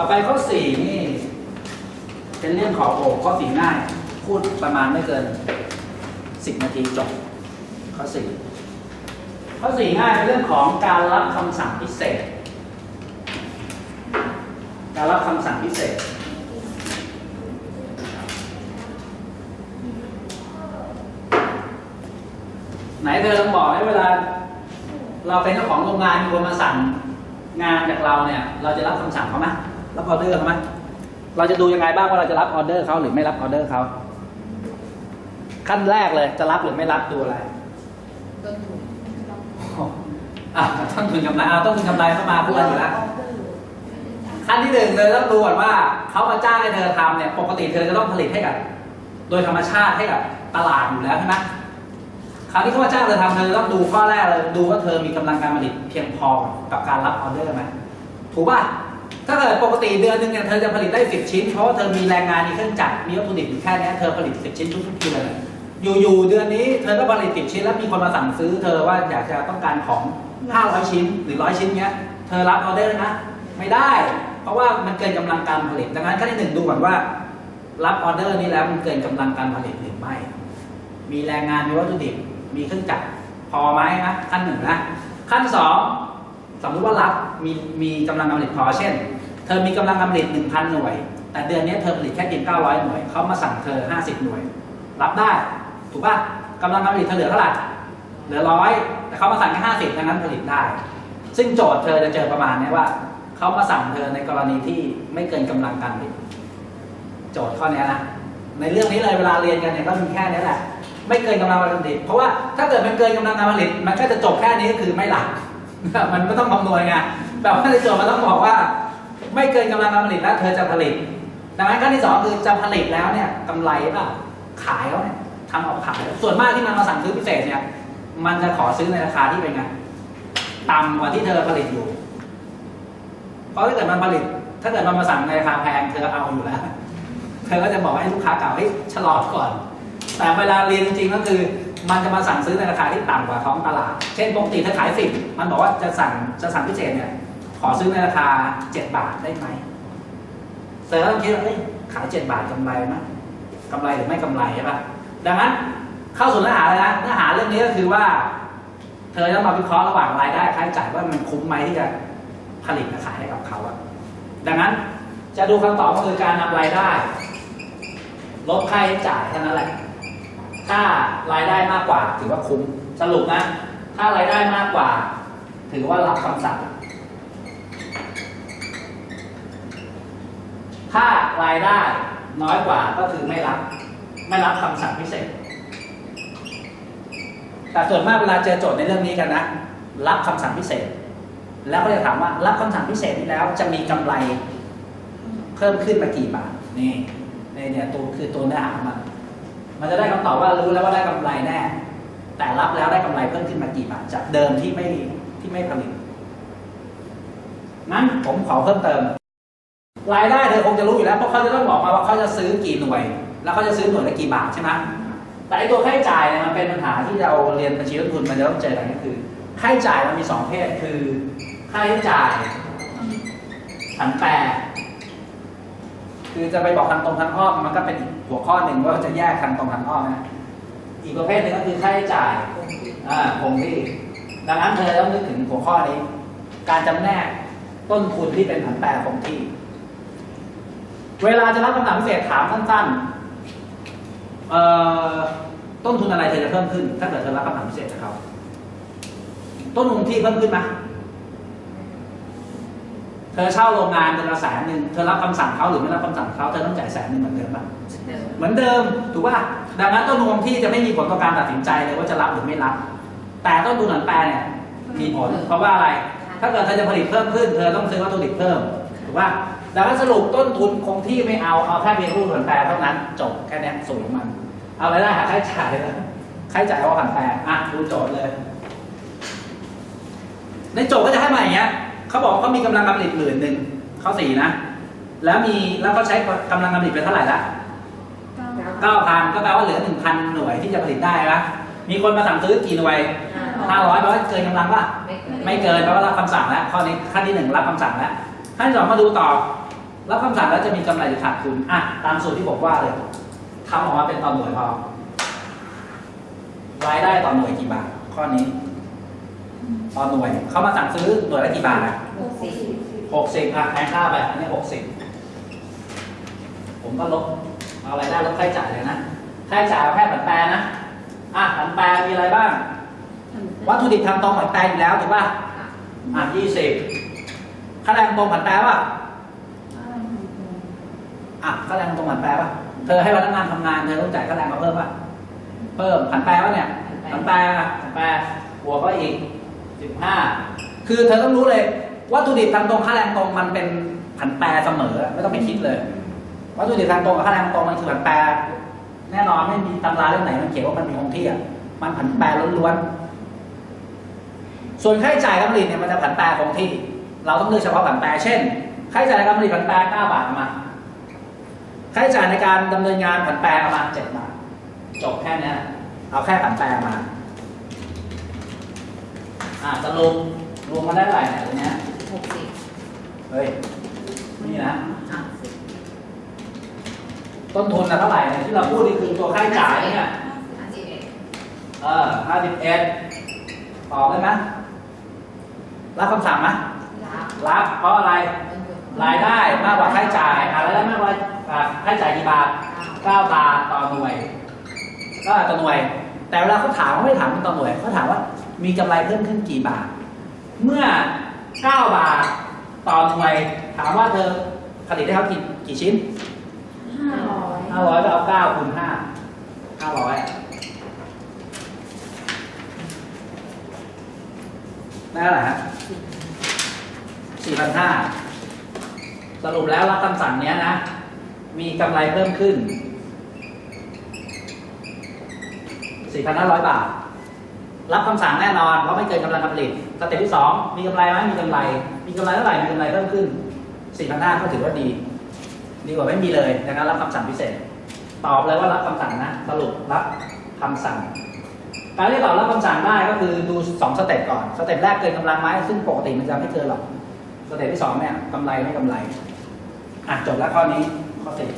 ต่อไปข้อสี่นี่ เป็นเรื่องขอโอบข้อสี่ง่าย พูดประมาณไม่เกินสิบนาทีจบ ข้อสี่ข้อสี่ง่ายเป็นเรื่องของการรับคำสั่งพิเศษ การรับคำสั่งพิเศษไหนเธอลองบอกให้เวลา เราเป็นเจ้าของโรงงานมีคนมาสั่งงานจากเราเนี่ย เราจะรับคำสั่งเขาไหม รับออเดอร์เขาไหมเราจะดูยังไงบ้างว่าเราจะรับออเดอร์เขาหรือไม่รับออเดอร์เขาขั้นแรกเลย จะรับหรือไม่รับดูอะไรต้นทุนอะต้นทุนกำไรเอาต้นทุนกำไรเข้ามาพูดกันอยู่แล้วขั้นที่หนึ่งเลยต้องดูก่อนว่าเขามาจ้างให้เธอทำเนี่ยปกติเธอจะต้องผลิตให้กับ โดยธรรมชาติให้กับตลาดอยู่แล้วใช่ไหมคราวนี้เขามาจ้างเธอทำเธอต้องดูข้อแรกเลยดูว่าเธอมีกำลังการผลิตเพียงพอกับการรับออเดอร์ไหมถูกป่ะ ถ้าเกิดปกติเดือนหนึ่งเนี่ยเธอจะผลิตได้สิบชิ้น เพราะว่าเธอมีแรงงานมีเครื่องจักรมีวัตถุดิบอยู่แค่เนี้ยเธอผลิตสิบชิ้นทุกๆเดือนอยู่ๆเดือนนี้เธอก็ผลิตสิบชิ้นแล้วมีคนมาสั่งซื้อ เธอว่าอยากจะต้องการของ 500 ชิ้นหรือร้อยชิ้นเนี้ยเธอรับออเดอร์นะ ไม่ได้ เพราะว่ามันเกินกำลังการผลิตดังนั้นขั้นที่หนึ่งดูก่อนว่า รับออเดอร์นี้แล้วมันเกินกำลังการผลิตหรือไม่ มีแรงงานมีวัตถุดิบมีเครื่องจักรพอไหมนะขั้นหนึ่งนะขั้นสองสมมติว่ารับมีมีกำลังการผลิตพอเช่น เธอมีกำลังการผลิต1,000 หน่วย แต่เดือนนี้เธอผลิตแค่เพียง900 หน่วย เขามาสั่งเธอ 50 หน่วย รับได้ ถูกป่ะกำลังการผลิตเธอเหลือเท่าไหร่เหลือร้อยแต่เขามาสั่งแค่50ดังนั้นผลิตได้ ซึ่งโจทย์เธอจะเจอประมาณนี้ว่า เขามาสั่งเธอในกรณีที่ไม่เกินกำลังการผลิต โจทย์ข้อนี้นะ ในเรื่องนี้เลยเวลาเรียนกันเนี่ยก็มีแค่นี้แหละ ไม่เกินกำลังการผลิต เพราะว่าถ้าเกิดมันเกินกำลังการผลิต มันก็จะจบแค่นี้ก็คือไม่หลัก มันไม่ต้องคำนวณไงแบบว่าในโจทย์มันต้องบอกว่า ไม่เกินกำลังการผลิตแล้วเธอจะผลิต ดังนั้นขั้นที่สองคือจะผลิตแล้วเนี่ยกำไรเปล่าขายเขาเนี่ยทำออกขาย ส่วนมากที่มันมาสั่งซื้อพิเศษเนี่ยมันจะขอซื้อในราคาที่เป็นไงต่ำกว่าที่เธอผลิตอยู่ เพราะถ้าเกิดมันผลิต ถ้าเกิดมันมาสั่งในราคาแพงเธอเอาอยู่แล้ว เธอก็จะบอกให้ลูกค้าเก่าให้ยชะลอก่อน แต่เวลาเรียนจริงๆก็คือ มันจะมาสั่งซื้อในราคาที่ต่ำกว่าท้องตลาด เช่นปกติเธอขายสิบมันบอกว่าจะสั่งจะสั่งพิเศษเนี่ย ขอซื้อในราคาเจ็ดบาทได้ไหมเซอร์ต้องคิดว่าขายเจ็ดบาทกำไรไหมกำไรหรือไม่กำไรใช่ปะดังนั้นเข้าสู่เนื้อหาเลยนะเนื้อหาเรื่องนี้ก็คือว่า เธอต้องมาวิเคราะห์ระหว่างรายได้ค่าใช้จ่ายว่ามันคุ้มไหมที่จะผลิตและขายให้กับเขาอะดังนั้นจะดูคำตอบก็คือการนำรายได้ ลบค่าใช้จ่ายเท่านั้นแหละ ถ้ารายได้มากกว่าถือว่าคุ้มสรุปนะ ถ้ารายได้มากกว่า ถือว่ารับคำสั่ง ถ้ารายได้น้อยกว่าก็คือไม่รับ ไม่รับคำสั่งพิเศษ แต่ส่วนมากเวลาเจอโจทย์ในเรื่องนี้กันนะ รับคำสั่งพิเศษ แล้วก็จะถามว่ารับคำสั่งพิเศษนี้แล้ว จะมีกำไรเพิ่มขึ้นมากี่บาทนี่ในเนี่ยตัวคือตัวเนื้อหาของมันมันจะได้คำตอบว่ารู้แล้วว่าได้กำไรแน่ แต่รับแล้วได้กำไรเพิ่มขึ้นมากี่บาทจากเดิมที่ไม่ที่ไม่ผลิตนั้นผมขอเพิ่มเติม รายได้เธอคงจะรู้อยู่แล้วเพราะเขาจะต้องบอกมาว่าเขาจะซื้อกี่หน่วย แล้วเขาจะซื้อหน่วยละกี่บาทใช่ไหมแต่ไอตัวค่าใช้จ่ายเนี่ยมันเป็นปัญหาที่เราเรียนบัญชีลงทุนมันจะต้องเจอกันก็คือค่าใช้จ่ายมันมีสองเพศคือค่าใช้จ่ายผันแปรคือจะไปบอกทางตรงทางอ้อมมันก็เป็นอีกหัวข้อหนึ่งว่าจะแยกทางตรงทางอ้อมนะอีกประเภทหนึ่งก็คือค่าใช้จ่ายอ่าคงที่ดังนั้นเธอต้องนึกถึงหัวข้อนี้ การจำแนกต้นทุนที่เป็นผันแปรคงที่ เวลาจะรับคำถามพิเศษถามสั้นๆเอ่อต้นทุนอะไรเธอจะเพิ่มขึ้น ถ้าเกิดเธอรับคำถามพิเศษจากเขาต้นทุนที่เพิ่มขึ้นไหมเธอเช่าโรงงานเดือนละแสนหนึ่งเธอรับคำสั่งเขาหรือไม่รับคำสั่งเขาเธอต้องจ่ายแสนหนึ่งเหมือนเดิมปะเหมือนเดิมถูกป่ะดังนั้นต้นทุนที่จะไม่มีผลต่อการตัดสินใจเลยว่าจะรับหรือไม่รับ แต่ต้นทุนผันแปรเนี่ยมีผลเพราะว่าอะไร ถ้าเกิดเธอจะผลิตเพิ่มขึ้น เธอต้องซื้อวัตถุดิบเพิ่ม ถูกป่ะดังนั้นสรุปต้นทุนคงที่ไม่เอา เอาแค่เพียงรูปผันแปรเท่านั้น จบแค่เนี้ยสูตรของมัน เอารายได้หาค่าใช้จ่ายเลยค่าใช้จ่ายว่าผันแปรอะดูโจทย์เลย ในโจทย์ก็จะให้มาอย่างเงี้ยเขาบอกว่าเขามีกำลังการผลิตหมื่นหนึ่งข้อสี่นะ แล้วมีแล้วก็ใช้กำลังการผลิตไปเท่าไหร่ละเก้าพันก็แปลว่าเหลือหนึ่งพันหน่วยที่จะผลิตได้ปะมีคนมาสั่งซื้อกี่หน่วยห้าร้อยแปลว่าเกินกำลังป่ะไม่เกินไม่เกินแปลว่ารับคำสั่งแล้วข้อนี้ขั้นที่หนึ่งรับคำสั่งแล้ว ขั้นที่สองมาดูต่อ รับคำสั่งแล้วจะมีกำไรหรือขาดทุนอะตามสูตรที่บอกว่าเลยทำออกมาเป็นต่อหน่วยพอรายได้ต่อหน่วยกี่บาท ข้อนี้ ต่อหน่วยเขามาสั่งซื้อหน่วยละกี่บาทอะหกสิบหกสิบอะแทนค่าไปอันนี้หกสิบผมก็ลบเอารายได้ลบค่าใช้จ่ายเลยนะค่าใช้จ่ายเอาแค่ผันแปรนะอะผันแปรมีอะไรบ้าง วัตถุดิบทำตรงผันแปรอยู่แล้วถูกป่ะค่ะอะยี่สิบ ค่าแรงตรงผันแปรป่ะอะค่าแรงตรงผันแปรป่ะ เธอให้พนักงานทำงานเธอต้องจ่ายค่าแรงมาเพิ่มป่ะ เพิ่มผันแปรป่ะเนี่ยผันแปรอะผันแปรบวกก็อีกสิบห้าคือเธอต้องรู้เลยวัตถุดิบทำตรงค่าแรงตรงมันเป็นผันแปรเสมอไม่ต้องไปคิดเลยวัตถุดิบทางตรงกับค่าแรงตรงมันคือผันแปรแน่นอนไม่มีตำราเล่มไหนมันเขียนว่ามันมีคงที่อะมันผันแปรล้วนๆส่วนค่าใช้จ่ายการผลิตเนี่ยมันจะผันแปรคงที่ เราต้องเลือกเฉพาะผันแปรเช่นค่าใช้จ่ายในการผลิตผันแปร9บาทเอามาค่าใช้จ่ายในการดำเนินงานผันแปรเอามา7บาทจบแค่เนี้ยเอาแค่ผันแปรมาอ่าสรุปรวมมาได้เท่าไหร่เนี่ยตรงเนี้ยหกสิบเฮ้ยนี่นะห้าสิบต้นทุนนะเท่าไหร่เนี่ยที่เราพูดนี่คือตัวค่าใช้จ่ายเนี่ยห้าสิบเอ็ดเออห้าสิบเอ็ดตอบได้ไหมรับคำสั่งไหม รับรับเพราะอะไรต้นทุนรายได้มากกว่าค่าใช้จ่ายอะรายได้มากกว่าอะค่าใช้จ่ายกี่บาทเก้าบาทต่อหน่วยก็ต่อหน่วย แต่เวลาเขาถามเขาไม่ได้ถามเป็นต่อหน่วยเขาถามว่ามีกำไรเพิ่มขึ้นกี่บาท เมื่อเก้าบาทต่อหน่วย ถามว่าเธอผลิตได้เขากี่กี่ชิ้นห้าร้อยห้าร้อยก็เอาเก้าคูณห้าห้าร้อยได้เท่าไหร่ฮะสี่ พันห้าสรุปแล้วรับคำสั่งเนี้ยนะ มีกำไรเพิ่มขึ้นสี่พันห้าร้อยบาท รับคำสั่งแน่นอน เพราะไม่เกินกำลังการผลิตสเต็ปที่สองมีกำไรไหมมีกำไร มีกำไรเท่าไหร่ มีกำไรเพิ่มขึ้นสี่พันห้าก็ถือว่าดี ดีกว่าไม่มีเลยดังนั้นรับคำสั่งพิเศษ ตอบเลยว่ารับคำสั่งนะ สรุปรับคำสั่งการที่ตอบรับคำสั่งได้ก็คือดูสองสเต็ปก่อน สเต็ปแรกเกินกำลังไหมซึ่งปกติมันจะไม่เกินหรอก สเต็ปที่สองเนี่ยกำไรไม่กำไรอะจบแล้วข้อนี้ข้อสี่